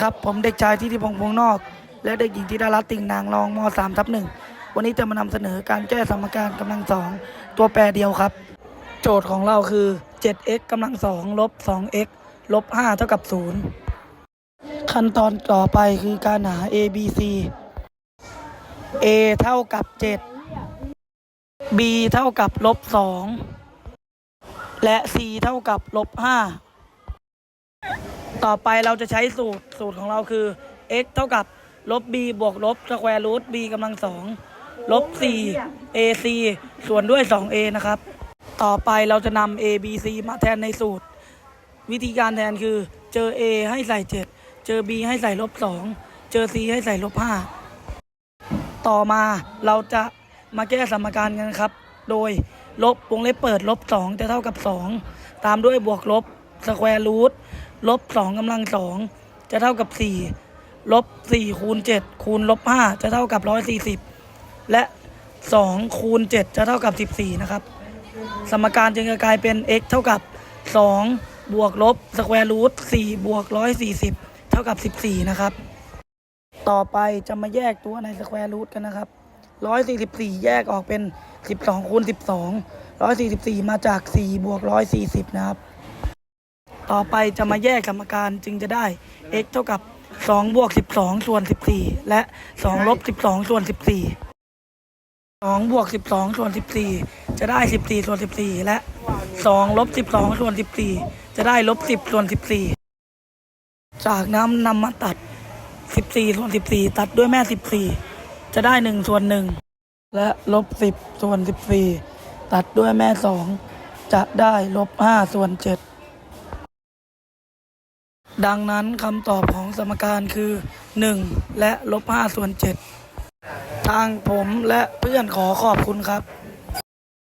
ครับผมเด็กชายที่ที่พงษ์พงนอก และเด็กหญิงธิดารัตน์ติ่งนางรองม3ทับหนึ่งวันนี้จะมานำเสนอการแก้สมการกำลังสองตัวแปรเดียวครับ โจทย์ของเราคือ 7x กำลังสองลบ 2x ลบ 5 เท่ากับ 0 ขั้นตอนต่อไปคือการหา a b c a เท่ากับ 7 b เท่ากับลบ 2 และ c เท่ากับลบ 5 ต่อไปเราจะใช้สูตรสูตรของเราคือ x เท่ากับลบ b บวกลบสแควร์รูท b กำลังสองลบ 4 ac ส่วนด้วย 2a นะครับ ต่อไปเราจะนำ a b c มาแทนในสูตร วิธีการแทนคือ เจอ a ให้ใส่ 7 เจอ b ให้ใส่ลบ 2 เจอ c ให้ใส่ลบ 5 ต่อมาเราจะมาแก้สมการกันครับ โดยลบวงเล็บเปิดลบ 2 จะเท่ากับ 2 ตามด้วยบวกลบ สแควร์รูทลบสองกำลังสองจะเท่ากับสี่ลบสี่คูณเจ็ดคูณลบห้าจะเท่ากับร้อยสี่สิบและสองคูณเจ็ดจะเท่ากับสิบสี่นะครับ สมการจึงจะกลายเป็น x เท่ากับสองบวกลบสแควร์รูทสี่บวกร้อยสี่สิบเท่ากับสิบสี่นะครับ ต่อไปจะมาแยกตัวในสแควร์รูทกันนะครับร้อยสี่สิบสี่แยกออกเป็นสิบสองคูณสิบสองร้อยสี่สิบสี่มาจากสี่บวกร้อยสี่สิบนะครับ ต่อไปจะมาแยกกรรมการจึงจะได้ x เท่ากับ 2 บวก 12 ส่วน 14 และ 2 ลบ 12 ส่วน 14 2 บวก 12 ส่วน 14 จะได้ 14 ส่วน 14 และ 2 ลบ 12 ส่วน 14 จะได้ลบ 10 ส่วน 14 จากนั้นนำมาตัด 14 ส่วน 14 ตัดด้วยแม่ 14 จะได้ 1 ส่วน 1 และลบ 10 ส่วน 14 ตัดด้วยแม่ 2 จะได้ลบ 5 ส่วน 7 ดังนั้นคำตอบของสมการคือ 1 และลบ5ส่วน7ทางผมและเพื่อนขอขอบคุณครับ